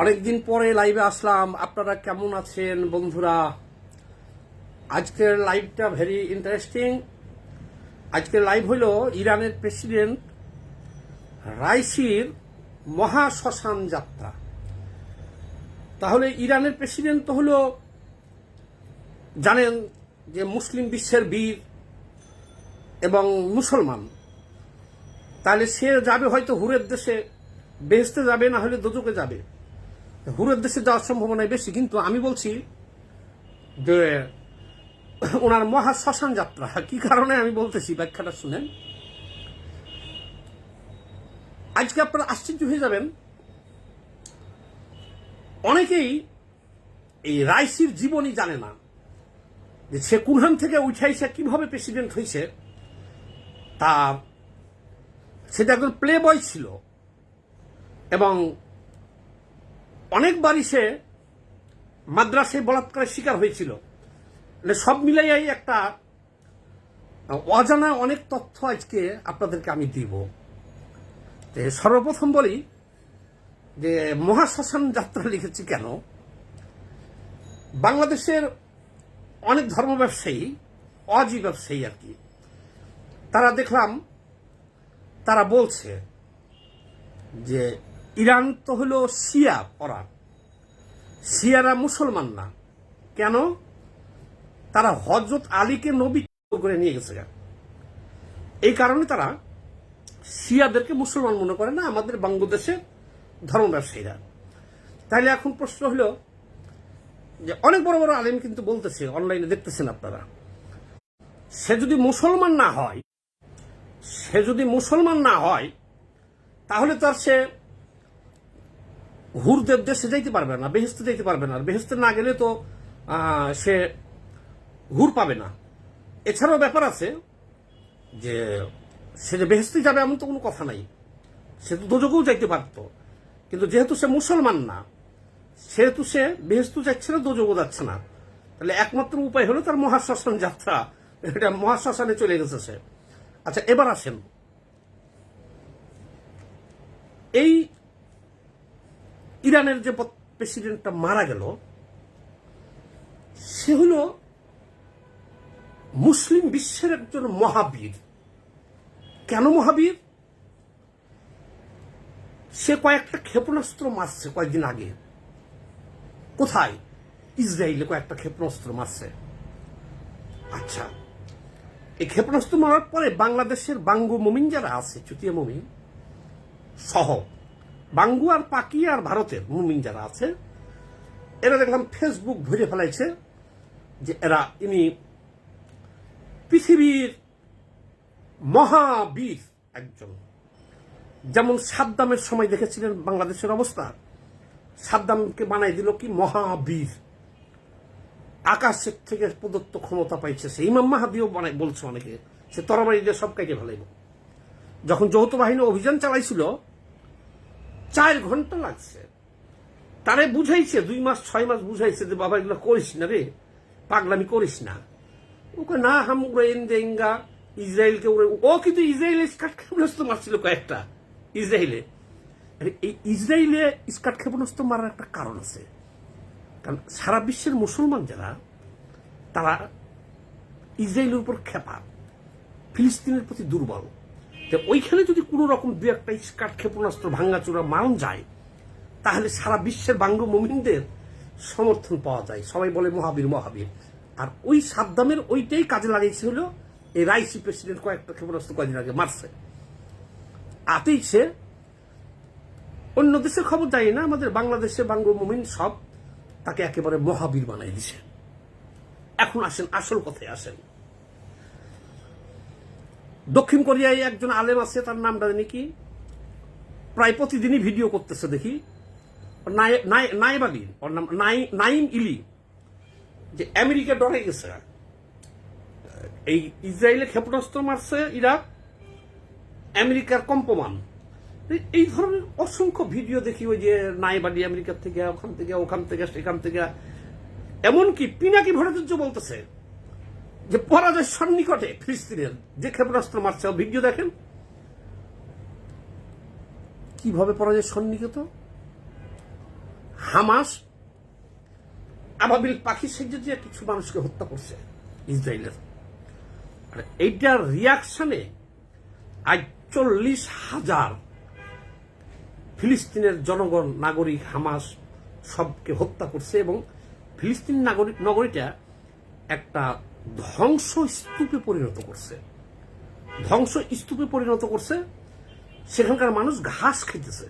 অনেকদিন পরে লাইভে আসলাম। আপনারা কেমন আছেন বন্ধুরা? আজকের লাইভটা ভেরি ইন্টারেস্টিং আজকের লাইভ হলো ইরানের প্রেসিডেন্ট রাইসির মহা শ্মশান যাত্রা। তাহলে ইরানের প্রেসিডেন্ট তো হলো, জানেন যে মুসলিম বিশ্বের বীর এবং মুসলমান। তাহলে সে যাবে হয়তো হুরের দেশে বেহেস্তে যাবে না হলে দোজকে যাবে। হুরের দেশে যাওয়ার সম্ভাবনাই বেশি, কিন্তু আমি বলছি যে, ওনার মহা শ্মশান যাত্রা। কি কারণে আমি বলতেছি, ব্যাখ্যাটা শুনেন। আজকে আপনারা আশ্চর্য হয়ে যাবেন। অনেকেই এই রাইসির জীবনই জানে না যে সে কুরহান থেকে উঠাইছে কীভাবে প্রেসিডেন্ট হয়েছে। তা সেটা একজন প্লে বয় ছিল এবং অনেকবারই সে মাদ্রাসায় বলাৎকারের শিকার হয়েছিল। মানে সব মিলাইয়াই একটা অজানা অনেক তথ্য আজকে আপনাদেরকে আমি দিব। সর্বপ্রথম বলি যে মহাশ্মশান যাত্রা লিখেছি কেন? বাংলাদেশের অনেক ধর্ম ব্যবসায়ী অজি ব্যবসায়ী আর কি, তারা দেখলাম, তারা বলছে যে ইরান তো হলো শিয়া ওরা শিয়ারা মুসলমান না। কেন? তারা হজরত আলীকে নবী করে নিয়ে গেছে এই কারণে তারা শিয়াদেরকে মুসলমান মনে করে না, আমাদের বাংলাদেশের ধর্ম ব্যবসায়ীরা। তাহলে এখন প্রশ্ন হলো যে, অনেক বড় বড় আলেম কিন্তু বলতেছে, অনলাইনে দেখতেছেন আপনারা, সে যদি মুসলমান না হয়, সে যদি মুসলমান না হয়, তাহলে তার সে হুরদের দেশে যাইতে পারবে না বেহেস্তে যাইতে পারবে না। বেহেস্তে না গেলে তো সে হুর পাবে না। এছাড়াও ব্যাপার আছে যে, সে যে বেহেস্তে যাবে এমন তো কোনো কথা নাই। সে তো দোজকেও যাইতে পারতো। কিন্তু যেহেতু সে মুসলমান না, সেহেতু সে বেহেস্তু যাচ্ছে না দোজগও যাচ্ছে না। তাহলে একমাত্র উপায় হলো তার মহাশ্মশান যাত্রা। এটা মহাশ্মশানে চলে গেছে সে। আচ্ছা এবার আসেন। এই ইরানের যে প্রেসিডেন্টটা মারা গেল, সে হল মুসলিম বিশ্বের একজন মহাবীর। কেন মহাবীর? সে কয়েকটা ক্ষেপণাস্ত্র মারছে কয়েকদিন আগে। কোথায়? ইসরায়েলে কয়েকটা ক্ষেপণাস্ত্র মারছে। আচ্ছা এই ক্ষেপণাস্ত্র মারার পরে বাংলাদেশের বাঙ্গু মমিন যারা আছে, চুতিয়া মমিন সহ বাঙ্গু আর পাকি আর ভারতের মুমিন যারা আছে, এরা দেখলাম ফেসবুক ভরে ফেলাইছে যে এরা ইনি পৃথিবীর মহাবীর একজন। যেমন সাদ্দামের সময় দেখেছিলেন বাংলাদেশের অবস্থা। সাদ্দামকে বানাই দিল কি মহাবীর। আকাশের থেকে প্রদত্ত ক্ষমতা পাইছে সে। ইমাম মাহাদিও বানাই বলছে অনেকে, সে তরবারি দিয়ে সব কাইটে ফেলাইব। যখন যৌথ বাহিনী অভিযান চালাইছিল চার ঘণ্টা লাগছে। তারে বুঝাইছে, দুই মাস, ছয় মাস বুঝাইছে যে, বাবা, এগুলো করিস না রে, পাগলামি করিস না। ওকে না, হাম উড়াইন দেঙ্গা ইসরায়েলকে উড়ে ও কিন্তু ইসরায়েলে স্কাট ক্ষেপণাস্ত্র মারছিল কয়েকটা, ইসরায়েলে। এই ইসরায়েলে স্কাট ক্ষেপণাস্ত্র মারার একটা কারণ আছে। কারণ সারা বিশ্বের মুসলমান যারা, তারা ইসরায়েলের উপর খেপা, ফিলিস্তিনের প্রতি দুর্বল। তো ওইখানে যদি কোনো রকম দু একটা স্কাট ক্ষেপণাস্ত্র ভাঙ্গাচোরা মারণ যায়, তাহলে সারা বিশ্বের বাঙ্গ মোমিনদের সমর্থন পাওয়া যায়। সবাই বলে মহাবীর মহাবীর। আর ওই সাদ্দামের ওইটাই কাজে লাগিয়েছে হলো এই রাইসি প্রেসিডেন্ট কয়েকটা ক্ষেপণাস্ত্র কয়েকদিন আগে মারছে। আতেই সে অন্য দেশের খবর জানি না, আমাদের বাংলাদেশে বাঙ্গ মোমিন সব তাকে একেবারে মহাবীর বানাই দিছে। এখন আসেন, আসল কথায় আসেন। দক্ষিণ কোরিয়ায় একজন আলেম আছে, তার নামটা জানি কি? প্রায় প্রতিদিনই ভিডিও করতেছে, দেখি। নাই- আলী, ওর নাম নাই- নাইম ইলি, যে আমেরিকা ডরে গেছে। এই ইসরায়েলে ক্ষেপণাস্ত্র মারছে ইরাক, আমেরিকার কম্পমান। এই- ধরনের অসংখ্য ভিডিও দেখি ওই যে নাইবাডি আমেরিকার থেকে, ওখান থেকে ওখান থেকে, সেখান থেকে। এমনকি পিনাকি ভট্টাচার্য বলতেছে যে পরাজয় সন্নিকটে ফিলিস্তিনের যে ক্ষেপণাস্ত্র মারছে, ভিডিও দেখেন? কীভাবে পরাজয় সন্নিকট? হামাস, আবাবিল পাখি সেজে কিছু মানুষকে হত্যা করছে ইসরায়েলের। আর এইটার রিয়াকশনে আজ চল্লিশ হাজার ফিলিস্তিনের জনগণ, নাগরিক, হামাস সবকে হত্যা করছে এবং ফিলিস্তিন নাগরিক নগরীটা একটা ধ্বংস স্তূপে পরিণত করছে। ধ্বংস স্তূপে পরিণত করছে, সেখানকার মানুষ ঘাস খেতেছে।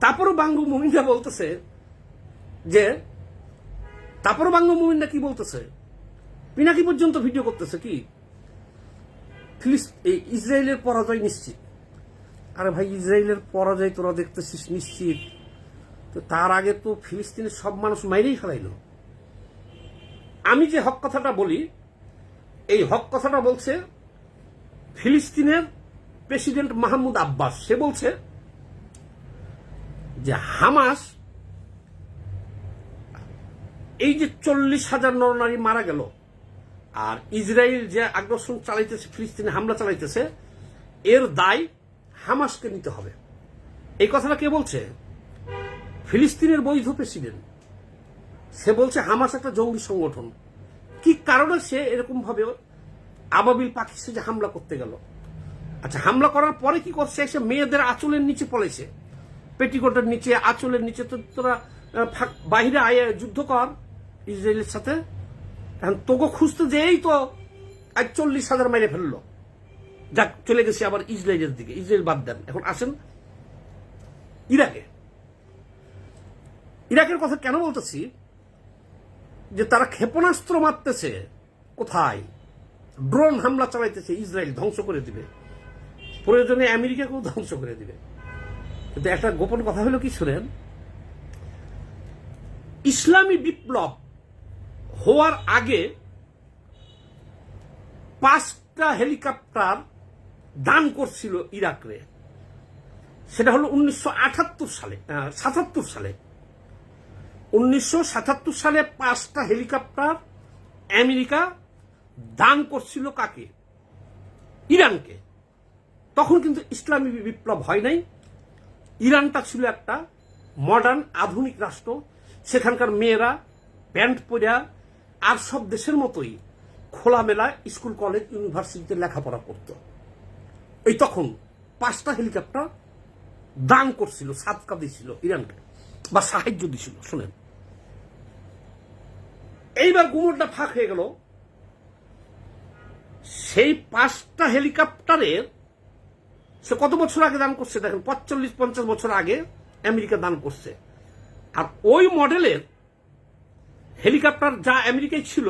তারপরও বাঙ্গু মুমিনরা বলতেছে যে, তারপরও বাঙ্গু মুমিনরা কি বলতেছে? পিনাকি পর্যন্ত ভিডিও করতেছে কি? এই ইসরায়েলের পরাজয় নিশ্চিত। আরে ভাই, ইসরায়েলের পরাজয় তোরা দেখতেছিস নিশ্চিত। তো তার আগে তো ফিলিস্তিনের সব মানুষ মাইরেই ফেলাইল। আমি যে হক কথাটা বলি, এই হক কথাটা বলছে ফিলিস্তিনের প্রেসিডেন্ট মাহমুদ আব্বাস। সে বলছে যে হামাস এই যে চল্লিশ হাজার নরনারী মারা গেল আর ইসরায়েল যে আগ্রাসন চালাইতেছে, ফিলিস্তিনে হামলা চালাইতেছে, এর দায় হামাসকে নিতে হবে। এই কথাটা কে বলছে? ফিলিস্তিনের বৈধ প্রেসিডেন্ট। সে বলছে, হামাস একটা জঙ্গি সংগঠন। কি কারণে সে এরকম ভাবে আবাবিল পাখি যে হামলা করতে গেল? আচ্ছা হামলা করার পরে কি করছে? এসে মেয়েদের আঁচলের নিচে পড়েছে। পেটিকোটের নিচে, আঁচলের নিচে তো তোরা বাইরে আয়, যুদ্ধ কর ইসরায়েলের সাথে। তোকে খুঁজতে যেই তো আজ চল্লিশ হাজার মাইরে ফেলল। যাক, চলে গেছে আবার ইসরায়েলের দিকে। ইসরায়েল বাদ দেন। এখন আসেন ইরাকে। ইরাকের কথা কেন বলতেছি? যে তারা ক্ষেপণাস্ত্র মারতেছে। কোথায়? ড্রোন হামলা চালাইতেছে, ইসরায়েল ধ্বংস করে দিবে। প্রয়োজনে আমেরিকাকেও ধ্বংস করে দিবে। কিন্তু একটা গোপন কথা হলো কি শুনেন? ইসলামী বিপ্লব হওয়ার আগে পাঁচটা হেলিকপ্টার দান করছিল ইরাকরে। সেটা হলো উনিশশো আটাত্তর সালে সাতাত্তর সালে। উনিশশো সাতাত্তর সালে পাঁচটা হেলিকপ্টার আমেরিকা দান করছিল কাকে? ইরানকে। তখন কিন্তু ইসলামী বিপ্লব হয় নাই। ইরানটা ছিল একটা মডার্ন আধুনিক রাষ্ট্র। সেখানকার মেয়েরা প্যান্ট পরা আর সব দেশের মতোই খোলামেলা স্কুল, কলেজ, ইউনিভার্সিটিতে লেখাপড়া করত। এই তখন পাঁচটা হেলিকপ্টার দান করছিল, সাতকা দিছিল ইরানকে, বা সাহায্য দিছিল, শুনেন। এইবার গুমরটা ফাঁক হয়ে গেল। সেই পাঁচটা হেলিকপ্টারের সে কত বছর আগে দান করছে দেখেন, পঁয়তাল্লিশ, পঞ্চাশ বছর আগে আমেরিকা দান করছে। আর ওই মডেলের হেলিকপ্টার যা আমেরিকায় ছিল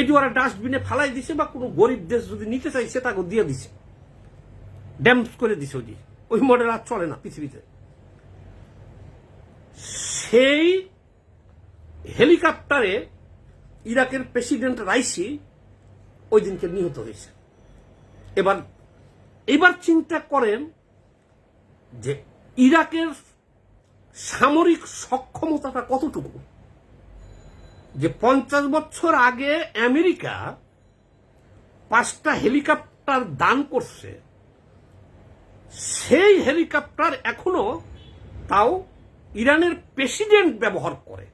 এটি ওরা ডাস্টবিনে ফালাই দিছে বা কোনো গরিব দেশ যদি নিতে চাইছে তাকে দিয়ে দিছে। ড্যাম্প করে দিছে ওই ওই মডেল আর চলে না পৃথিবীতে। সেই হেলিকপ্টারে ইরাকের প্রেসিডেন্ট রাইসি ওই দিনকে নিহত হয়েছে। এবার এবার চিন্তা করেন যে ইরাকের সামরিক সক্ষমতাটা কতটুকু? যে পঞ্চাশ বছর আগে আমেরিকা পাঁচটা হেলিকপ্টার দান করছে, সেই হেলিকপ্টার এখনও তাও ইরানের প্রেসিডেন্ট ব্যবহার করে।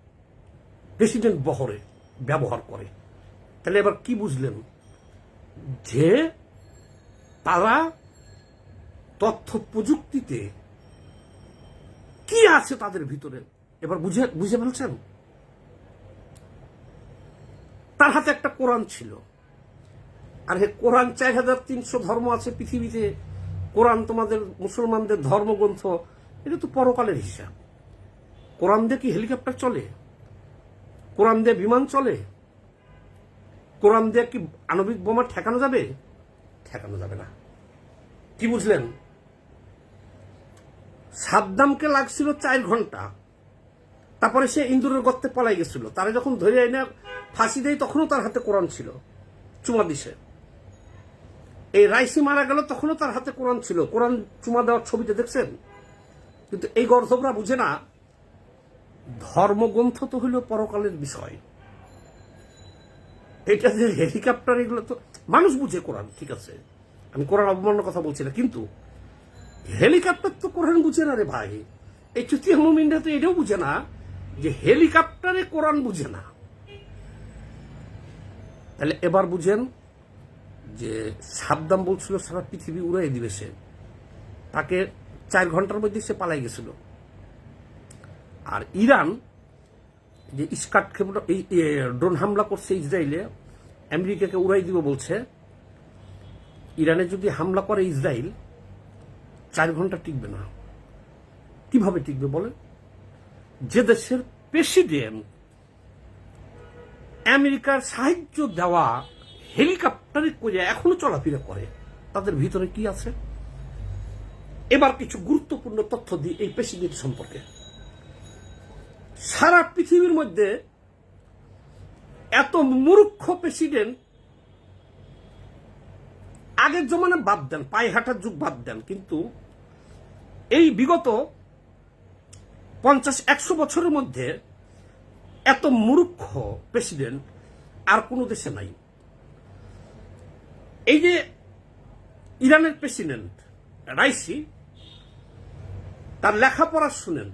প্রেসিডেন্ট বহরে ব্যবহার করে। তাহলে এবার কি বুঝলেন? যে তারা তথ্য প্রযুক্তিতে কি আছে তাদের ভিতরে? এবার বুঝে বুঝে ফেলছেন? তার হাতে একটা কোরআন ছিল। আর হে কোরআন চার হাজার তিনশো ধর্ম আছে পৃথিবীতে। কোরআন তোমাদের মুসলমানদের ধর্মগ্রন্থ। এটা তো পরকালের হিসাব। কোরআন দিয়ে কি হেলিকপ্টার চলে? কোরআন দিয়ে বিমান চলে? কোরআন দিয়ে কি আণবিক বোমা ঠেকানো যাবে? ঠেকানো যাবে না। কি বুঝলেন? সাদ্দামকে লাগছিল চার ঘণ্টা। তারপরে সে ইন্দুরের গর্তে পলাই গেছিল। তারা যখন ধরে এনে ফাঁসি দেয়, তখনও তার হাতে কোরআন ছিল। চুমা দিছে। এই রাইসি মারা গেল, তখনও তার হাতে কোরআন ছিল। কোরআন চুমা দেওয়ার ছবিতে দেখছেন? কিন্তু এই গর্ধবরা বুঝে না ধর্মগ্রন্থ তো হইল পরকালের বিষয়। এটা যে হেলিকপ্টার এগুলো তো মানুষ বুঝে কোরআন, ঠিক আছে? আমি কোরআন অবমাননার কথা বলছি না, কিন্তু হেলিকপ্টার তো কোরআন বুঝে না রে ভাই। এই চুতিয়া মুমিনরা তো এটাও বুঝে না যে হেলিকপ্টারে কোরআন বুঝে না। তাহলে এবার বুঝেন যে সাবদাম বলছিল, সারা পৃথিবী উড়াই দিবে সে। তাকে চার ঘণ্টার মধ্যে সে পালাই গেছিল। আর ইরান যে ইস্কাট ক্ষেপণ, এই ড্রোন হামলা করছে ইসরায়েলে, আমেরিকাকে উড়াই দিব বলছে। ইরানে যদি হামলা করে ইসরায়েল, চার ঘণ্টা টিকবে না। কীভাবে টিকবে বলে যে দেশের প্রেসিডেন্ট আমেরিকার সাহায্য দেওয়া হেলিকপ্টারে করে এখনও চলাফেরা করে, তাদের ভিতরে কি আছে? এবার কিছু গুরুত্বপূর্ণ তথ্য দিই এই প্রেসিডেন্ট সম্পর্কে। সারা পৃথিবীর মধ্যে এত মূর্খ প্রেসিডেন্ট আগের জমানে বাদ দেন, পায়ে হাঁটার যুগ বাদ দেন, কিন্তু এই বিগত পঞ্চাশ, একশো বছরের মধ্যে এত মূর্খ প্রেসিডেন্ট আর কোনো দেশে নাই। এই যে ইরানের প্রেসিডেন্ট রাইসি, তার লেখাপড়া শুনেন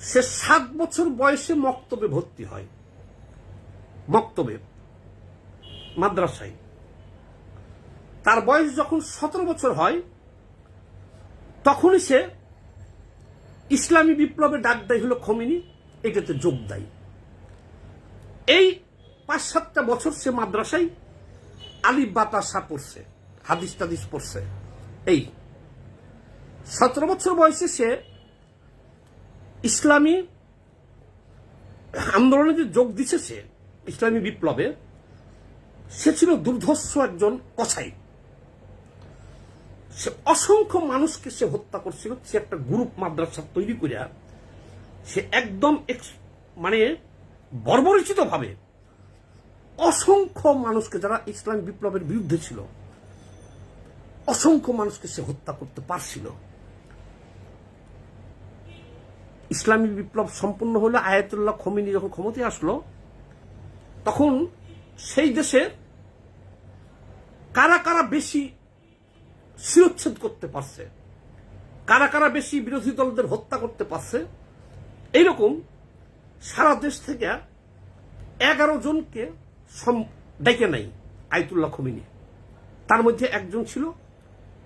সে সাত বছর বয়সে মক্তবে ভর্তি হয়। মক্তবে, মাদ্রাসায়। তার বয়স যখন সতেরো বছর হয়, তখনই সে ইসলামী বিপ্লবে ডাক দেয় হলো খমিনি, এটাতে যোগ দেয়। এই পাঁচ সাতটা বছর সে মাদ্রাসায় আলিফ বাতাসা পড়ছে হাদিস টাদিস পড়ছে। এই সতেরো বছর বয়সে সে ইসলামী আন্দোলনে যে যোগ দিছে সে, ইসলামী বিপ্লবে, সে ছিল দুর্ধর্ষ একজন কসাই সে অসংখ্য মানুষকে সে হত্যা করছিল, সে একটা গ্রুপ মাদ্রাসা তৈরি করিয়া সে একদম মানে বর্বরিচিত ভাবে অসংখ্য মানুষকে যারা ইসলাম বিপ্লবের বিরুদ্ধে ছিল, অসংখ্য মানুষকে সে হত্যা করতে পারছিল। ইসলামী বিপ্লব সম্পূর্ণ হলে আয়াতুল্লাহ খমিনি যখন ক্ষমতায় আসলো, তখন সেই দেশে কারা কারা বেশি শিরোচ্ছেদ করতে পারছে, কারা কারা বেশি বিরোধী দলদের হত্যা করতে পারছে, এইরকম সারা দেশ থেকে এগারো জনকে ডেকে নাই আয়তুল্লাহ খমিনি। তার মধ্যে একজন ছিল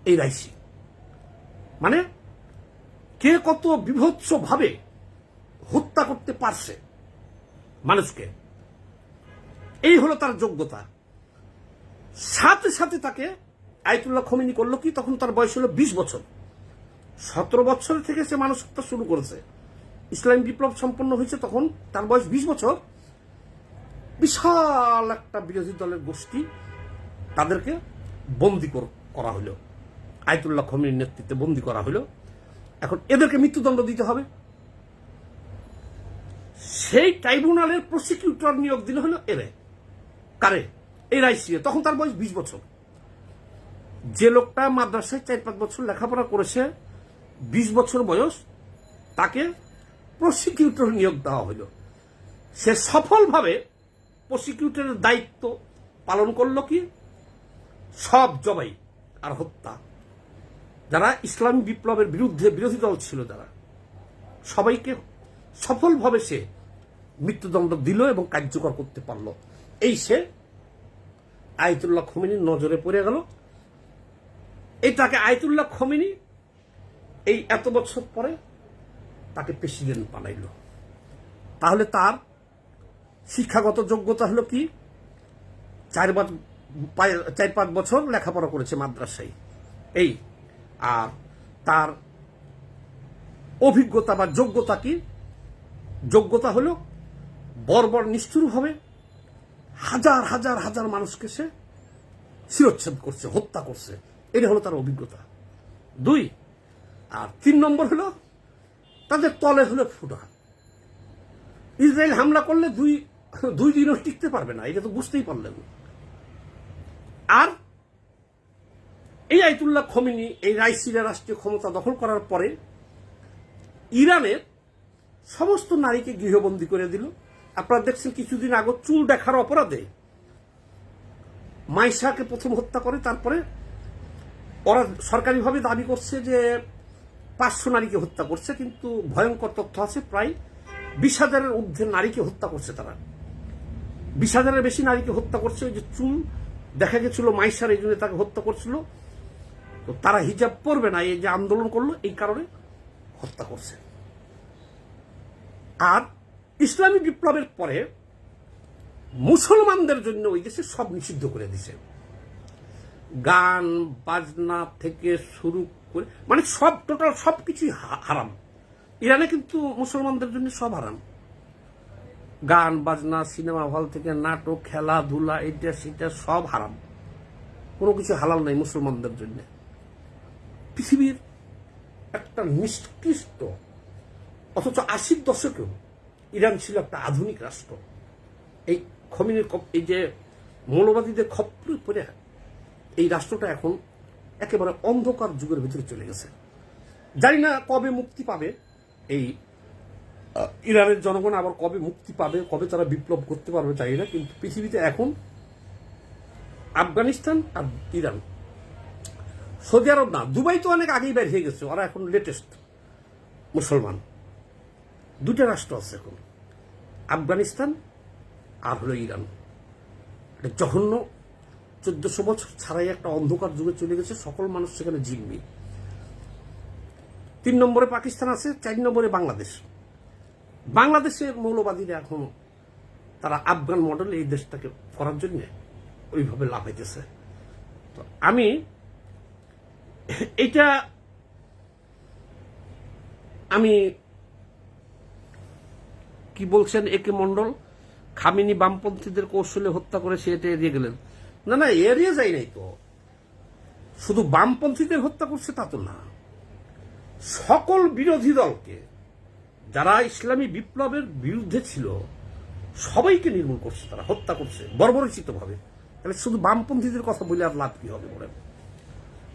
এই রাইসি। মানে কে কত বিভৎস ভাবে হত্যা করতে পারছে মানুষকে। এই হলো তার যোগ্যতা। সাথে সাথে তাকে আয়তুল্লাহ খমিনি করল কি? তখন তার বয়স হলো বিশ বছর। সতেরো বছর থেকে সে মানুষ হত্যা শুরু করেছে। ইসলামী বিপ্লব সম্পন্ন হয়েছে তখন, তার বয়স বিশ বছর। বিশাল একটা বিরোধী দলের গোষ্ঠী তাদেরকে বন্দি কর- হলো। আয়তুল্লাহ খমিনীর নেতৃত্বে বন্দি করা হলো। এখন এদেরকে মৃত্যুদণ্ড দিতে হবে। সেই ট্রাইব্যুনালের প্রসিকিউটর নিয়োগ দিলে হলো এরে। কারে? এই রাইসিয়ে তখন তার বয়স বিশ বছর। যে লোকটা মাদ্রাসায় চার পাঁচ বছর লেখাপড়া করেছে, বিশ বছর বয়স, তাকে প্রসিকিউটর নিয়োগ দেওয়া হলো। সে সফলভাবে প্রসিকিউটরের দায়িত্ব পালন করল কি? সব জবাই আর হত্যা। যারা ইসলামী বিপ্লবের বিরুদ্ধে বিরোধী দল ছিল যারা, সবাইকে সফলভাবে সে মৃত্যুদণ্ড দিল এবং কার্যকর করতে পারল। এই সে আয়তুল্লাহ খমিনীর নজরে পড়ে গেল। এই তাকে আয়তুল্লাহ খমিনী এই এত বছর পরে তাকে প্রেসিডেন্ট বানাইল। তাহলে তার শিক্ষাগত যোগ্যতা হলো কি? চার পাঁচ- চার পাঁচ বছর লেখাপড়া করেছে মাদ্রাসায়। এই আর তার অভিজ্ঞতা বা যোগ্যতা কি? যোগ্যতা হলো বর্বর নিষ্ঠুরভাবে হাজার হাজার হাজার মানুষকে সে শিরোচ্ছেদ করছে, হত্যা করছে। এটা হলো তার অভিজ্ঞতা। দুই, আর তিন নম্বর হলো তাদের তলে হলো ফুটা। ইসরায়েল হামলা করলে দুই দুই দিনও টিকতে পারবে না, এটা তো বুঝতেই পারলেন। আর এই আইতুল্লাহ খমিনি, এই রাইসিরা রাষ্ট্রীয় ক্ষমতা দখল করার পরে ইরানের সমস্ত নারীকে গৃহবন্দী করে দিল। আপনারা দেখছেন কিছুদিন আগে চুল দেখার অপরাধে মাইশাকে প্রথম হত্যা করে, তারপরে ওরা সরকারিভাবে দাবি করছে যে পাঁচশো নারীকে হত্যা করছে, কিন্তু ভয়ঙ্কর তথ্য আছে, প্রায় বিশ হাজারের ঊর্ধ্বে নারীকে হত্যা করছে তারা। বিশ হাজারের বেশি নারীকে হত্যা করছে, ওই যে চুল দেখা গেছিল মাইশার, এই জন্য তাকে হত্যা করছিল। তো তারা হিজাব পরবে না, এই যে আন্দোলন করল, এই কারণে হত্যা করছে। আর ইসলামী বিপ্লবের পরে মুসলমানদের জন্য ওই দেশে সব নিষিদ্ধ করে দিছে। গান, বাজনা থেকে শুরু করে মানে সব, টোটাল সব কিছুই হারাম। ইরানে কিন্তু মুসলমানদের জন্য সব হারাম। গান, বাজনা, সিনেমা হল থেকে নাটক, খেলাধুলা, এটা, সেটা সব হারাম। কোনো কিছু হালাল নাই মুসলমানদের জন্য। পৃথিবীর একটা নিষ্কৃষ্ট অথচ আশির দশকেও ইরান ছিল একটা আধুনিক রাষ্ট্র। এই খমিনের এই যে মৌলবাদীদের খপ্পরে পড়ে এই রাষ্ট্রটা এখন একেবারে অন্ধকার যুগের ভিতরে চলে গেছে। জানি না কবে মুক্তি পাবে এই ইরানের জনগণ, আবার কবে মুক্তি পাবে, কবে তারা বিপ্লব করতে পারবে, জানি না, কিন্তু পৃথিবীতে এখন আফগানিস্তান আর ইরান সৌদি আরব না, দুবাই তো অনেক আগেই বের হয়ে গেছে, ওরা এখন লেটেস্ট মুসলমান। দুটা রাষ্ট্র আছে এখন, আফগানিস্তান আর হলো ইরান। এটা জঘন্য চোদ্দশো বছর ছাড়াই একটা অন্ধকার যুগে চলে গেছে, সকল মানুষ সেখানে জিম্মি তিন নম্বরে পাকিস্তান আছে, চার নম্বরে বাংলাদেশ। বাংলাদেশের মৌলবাদীরা এখন তারা আফগান মডেল এই দেশটাকে করার জন্য ওইভাবে লাফাইতেছে। তো আমি এটা আমি কি বলছেন একে মন্ডল খামিনী বামপন্থীদের কৌশলে হত্যা করে সে এটা এড়িয়ে গেলেন। না না, এড়িয়ে যায় নাই তো। শুধু বামপন্থীদের হত্যা করছে তা তো না। সকল বিরোধী দলকে, যারা ইসলামী বিপ্লবের বিরুদ্ধে ছিল, সবাইকে নির্মূল করছে তারা, হত্যা করছে বর্বরচিত ভাবে তাহলে শুধু বামপন্থীদের কথা বলে আর লাভ কি হবে বলেন?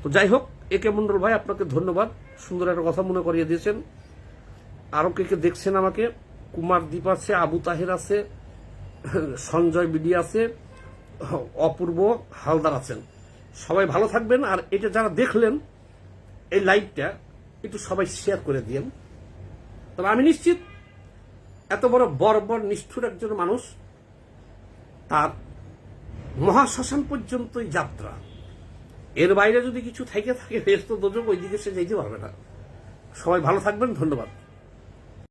তো যাই হোক একে মন্ডল ভাই, আপনাকে ধন্যবাদ। সুন্দর একটা কথা মনে করিয়ে দিয়েছেন। আরও কে কে দেখছেন আমাকে? কুমার দ্বীপ আছে, আবু তাহের আছে, সঞ্জয় বিডি আছে, অপূর্ব হালদার আছেন। সবাই ভালো থাকবেন, আর এটা যারা দেখলেন, এই লাইভটা একটু সবাই শেয়ার করে দিয়েন। তবে আমি নিশ্চিত, এত বড় বর্বর, নিষ্ঠুর একজন মানুষ, তার মহাশ্মশান পর্যন্তই যাত্রা। এর বাইরে যদি কিছু থেকে থাকে বেশ তো ওই দিকে সে যেতে পারবে না। সবাই ভালো থাকবেন, ধন্যবাদ।